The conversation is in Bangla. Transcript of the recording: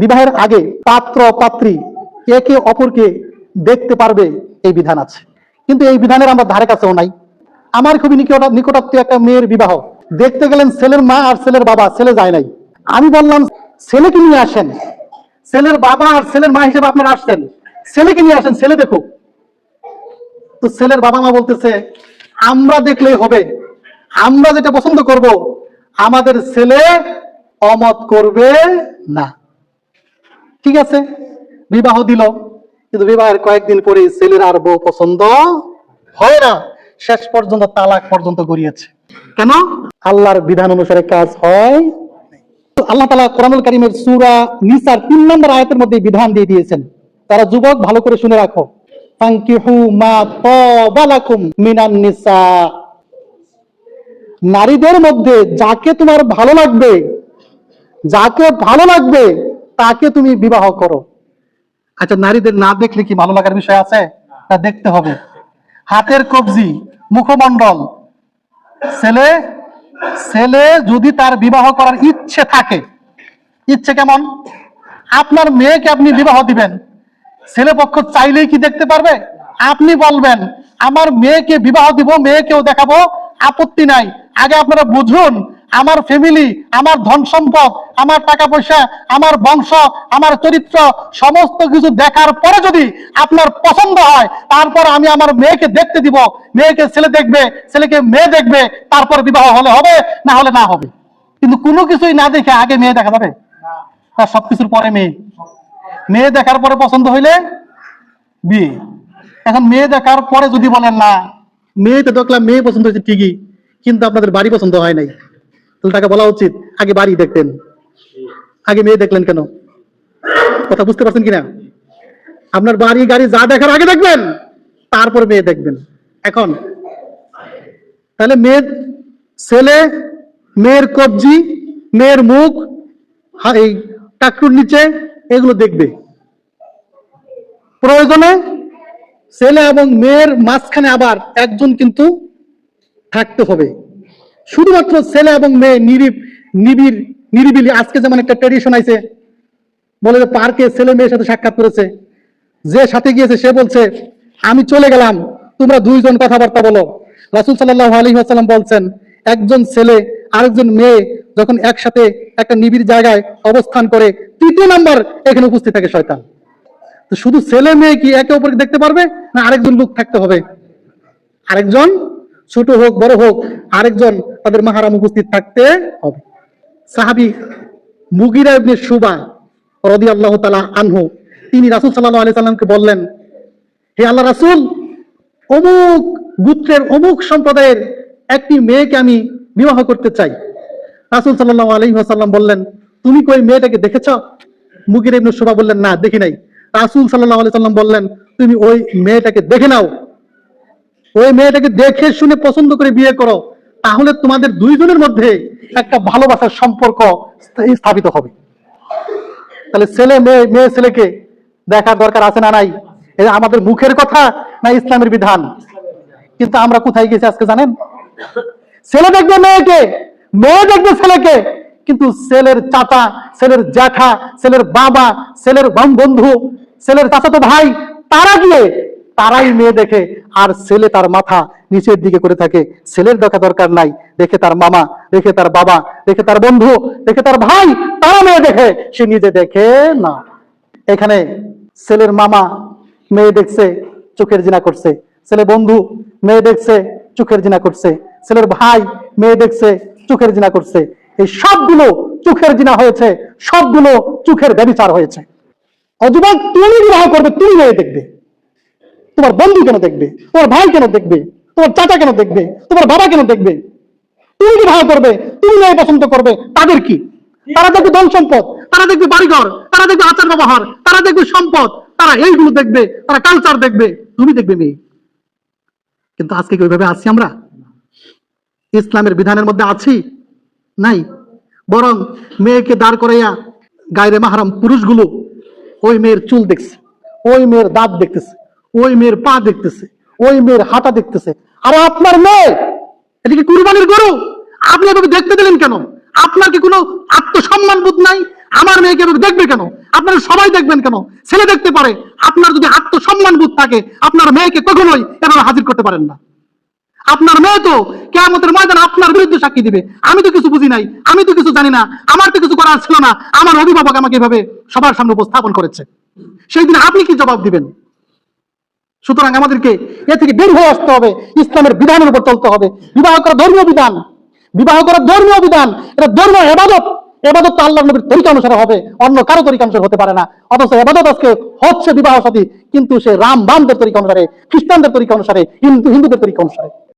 বিবাহের আগে পাত্র পাত্রী একে অপরকে দেখতে পারবে এই বিধান আছে। কিন্তু এই বিধানের আমরা ধারে কাছেও নাই। আমার খুবই নিকট একটা মেয়ের বিবাহ। দেখতে গেলেন ছেলের মা আর ছেলের বাবা, ছেলে যায় নাই। আমি বললাম, ছেলেকে নিয়ে আসেন। ছেলের বাবা আর ছেলের মা হিসেবে আপনারা আসছেন। ছেলেকে নিয়ে আসেন, ছেলে দেখুক। তো ছেলের বাবা মা বলতেছে, আমরা দেখলেই হবে। আমরা যেটা পছন্দ করব, আমাদের ছেলে অমত করবে না। ঠিক আছে? বিবাহ দিল। কিন্তু বিবাহের কয়েকদিন পরে ছেলের আর বউ পছন্দ হয় না। শেষ পর্যন্ত তালাক পর্যন্ত গড়িয়েছে। কেন? আল্লাহর বিধান অনুসারে কাজ হয় আল্লাহ তালা কোরআনুল কারিমের সুরা নিসার তিন নম্বর আয়াতের মধ্যে বিধান দিয়ে দিয়েছেন। তারা যুবক, ভালো করে শুনে রাখো। নারীদের মধ্যে যাকে তোমার ভালো লাগবে, যাকে ভালো লাগবে তাকে তুমি বিবাহ করো। আচ্ছা নারীদের না দেখলে কি ভালো লাগার বিষয় আছে? তা দেখতে হবে। হাতের কবজি, মুখমণ্ডল। ছেলে ছেলে যদি তার বিবাহ করার ইচ্ছে থাকে, ইচ্ছে কেমন? আপনার মেয়েকে আপনি বিবাহ দিবেন। ছেলে পক্ষ চাইলেই কি দেখতে পারবে? আপনি বলবেন, আমার মেয়েকে বিবাহ দিব, মেয়েকেও দেখাবো, আপত্তি নাই। আগে আপনারা বুঝুন আমার ফ্যামিলি আমার ধন সম্পদ আমার টাকা পয়সা আমার বংশ আমার চরিত্র সমস্ত কিছু দেখার পরে যদি আপনার পছন্দ হয় তারপর আমি আমার মেয়েকে দেখতে দিব। মেয়েকে ছেলে দেখবে ছেলেকে মেয়ে দেখবে তারপর বিবাহ হলে হবে না হলে না হবে। কিন্তু কোনো কিছুই না দেখে আগে মেয়ে দেখা যাবে? তার সবকিছুর পরে মেয়ে। মেয়ে দেখার পরে পছন্দ হইলে? বিয়ে। এখন মেয়ে দেখার পরে যদি বলেন না মেয়েতে দেখলাম মেয়ে পছন্দ হয়েছে ঠিকই কিন্তু আপনাদের বাড়ি পছন্দ হয় নাই। তাহলে তাকে বলা উচিত, আগে বাড়ি দেখতেন। আগে মেয়ে দেখলেন কেন? কথা বুঝতে পারছেন কিনা? আপনার বাড়ি, গাড়ি যা দেখার আগে দেখবেন, তারপর মেয়ে দেখবেন। এখন, তাহলে মেয়ের ছেলে, মেয়ের কবজি, মেয়ের মুখ এই টাকটুর নিচে, এগুলো দেখবে। প্রয়োজনে ছেলে এবং মেয়ের মাঝখানে আবার একজন কিন্তু থাকতে হবে। শুধুমাত্র ছেলে এবং মেয়ে নিরিব, নিবিড়, নিরিবিলি, আজকে যেমন একটা ট্রেডিশন আছে বলে যে পার্কে ছেলে মেয়ের সাথে সাক্ষাৎ করেছে, যে সাথে গিয়েছে সে বলছে, আমি চলে গেলাম, তোমরা দুইজন কথাবার্তা বলো। রাসুল সাল্লাহ আলী আসাল্লাম বলছেন, একজন ছেলে, আরেকজন মেয়ে যখন একসাথে একটা নিবিড় জায়গায় অবস্থান করে, তৃতীয় নাম্বার এখানে উপস্থিত থাকে শয়তান। তো শুধু ছেলে মেয়ে কি একে অপরকে দেখতে পারবে, না আরেকজন লোক থাকতে হবে? আরেকজন ছোট হোক, বড় হোক, আরেকজন তাদের মাহারাম উপস্থিত থাকতে হবে। সাহাবি মুগিরা ইবনে সুবা রদি আল্লাহ তালা আনহু, তিনি রাসুল সাল্লাহ আলি সাল্লামকে বললেন, হে আল্লাহ রাসুল, অমুক গুত্রের, অমুক সম্প্রদায়ের একটি মেয়েকে আমি বিবাহ করতে চাই। রাসুল সাল্লাহ আলহি আসাল্লাম বললেন, তুমি কি ওই মেয়েটাকে দেখেছ? মুগির ইবনে সুবা বললেন, না, দেখি নাই। রাসুল সাল্লাহ আলি সাল্লাম বললেন, তুমি ওই মেয়েটাকে দেখে নাও। ওই মেয়েটাকে দেখে শুনে পছন্দ করে বিয়ে করো, তাহলে তোমাদের দুইজনের মধ্যে একটা ভালোবাসার সম্পর্ক স্থাপিত হবে। তাহলে ছেলে মেয়ে মেয়ে ছেলেকে দেখার দরকার আছে না নাই? আমাদের মুখের কথা না ইসলামের বিধান? কিন্তু আমরা কোথায় গেছি আজকে জানেন? ছেলে দেখবে মেয়েকে, মেয়ে দেখবে ছেলেকে, কিন্তু ছেলের চাচা, ছেলের জ্যাঠা, ছেলের বাবা, ছেলের বন্ধু ছেলের চাচাতো ভাই, তারা গিয়ে তারাই মেয়ে দেখে আর ছেলে তার মাথা নিচের দিকে করে থাকে। ছেলের দেখা দরকার নাই। দেখে তার মামা, দেখে তার বাবা, দেখে তার বন্ধু, দেখে তার ভাই, তারা মেয়ে দেখে, সে নিজে দেখে না। এখানে ছেলের মামা মেয়ে দেখছে, চোখের জিনা করছে। ছেলে বন্ধু মেয়ে দেখছে, চোখের জিনা করছে। ছেলের ভাই মেয়ে দেখছে, চোখের জিনা করছে। এই সবগুলো চোখের জিনা হয়েছে, সবগুলো চোখের ব্যবচার হয়েছে। অথবা তুমি বিবাহ করবে, তুমি মেয়ে দেখবে। তোমার বন্ধু কেন দেখবে? তোমার ভাই কেন দেখবে? তোমার চাচা কেন দেখবে? তোমার বাবা কেন দেখবে? তুমি বিবাহ করবে, তুমি মেয়ে পছন্দ করবে, তাদের কি? তারা দেখবে ধন সম্পদ, তারা দেখবে বাড়িঘর, তারা দেখবে আচার ব্যবহার, তারা দেখবে সম্পদ, তারা এইগুলো দেখবে, তারা কালচার দেখবে, তুমি দেখবে মেয়ে। কিন্তু আজকে কি ওইভাবে আছি আমরা? ইসলামের বিধানের মধ্যে আছি? নাই। বরং মেয়েকে দাঁড় করাইয়া গায়রে মাহারাম পুরুষগুলো ওই মেয়ের চুল দেখছে, ওই মেয়ের দাঁত দেখতেছে। ওই মেয়ের পা দেখতেছে, ওই মেয়ের হাঁটা দেখতেছে। আর আপনার মেয়ে এদিকে কুরবানির গরু? আপনি এভাবে দেখতে দিলেন কেন? আপনার কি কোনো আত্মসম্মান বোধ নাই? আমার মেয়েকে এভাবে দেখবে কেন? আপনারা সবাই দেখবেন কেন? ছেলে দেখতে পারে, আপনার যদি আত্মসম্মান বোধ থাকে, আপনার মেয়েকে কখনোই এভাবে হাজির করতে পারেন না। আপনার মেয়ে তো কেমতের ময়দান আপনার বিরুদ্ধে সাক্ষী দিবে। আমি তো কিছু বুঝি নাই, আমি তো কিছু জানি না, আমার তো কিছু করার ছিল না। আমার অভিভাবক আমাকে এভাবে সবার সামনে উপস্থাপন করেছে। সেই দিন আপনি কি জবাব দিবেন? সুতরাং আমাদেরকে এ থেকে বের হয়ে আসতে হবে, ইসলামের বিধানের উপর চলতে হবে। বিবাহ করা ধর্মীয় বিধান। বিবাহ করা ধর্মীয় বিধান। এটা ধর্ম এবাদত। এবাদত তো আল্লাহ নবীর তরিকা অনুসারে হবে। অন্য কারও তরিকা অনুসারে হতে পারে না। অথচ এবাদত আজকে হচ্ছে বিবাহ সাথী। কিন্তু সে রাম বামদের তরিকা অনুসারে, খ্রিস্টানদের তরিকা অনুসারে, হিন্দু, হিন্দুদের তরিকা অনুসারে।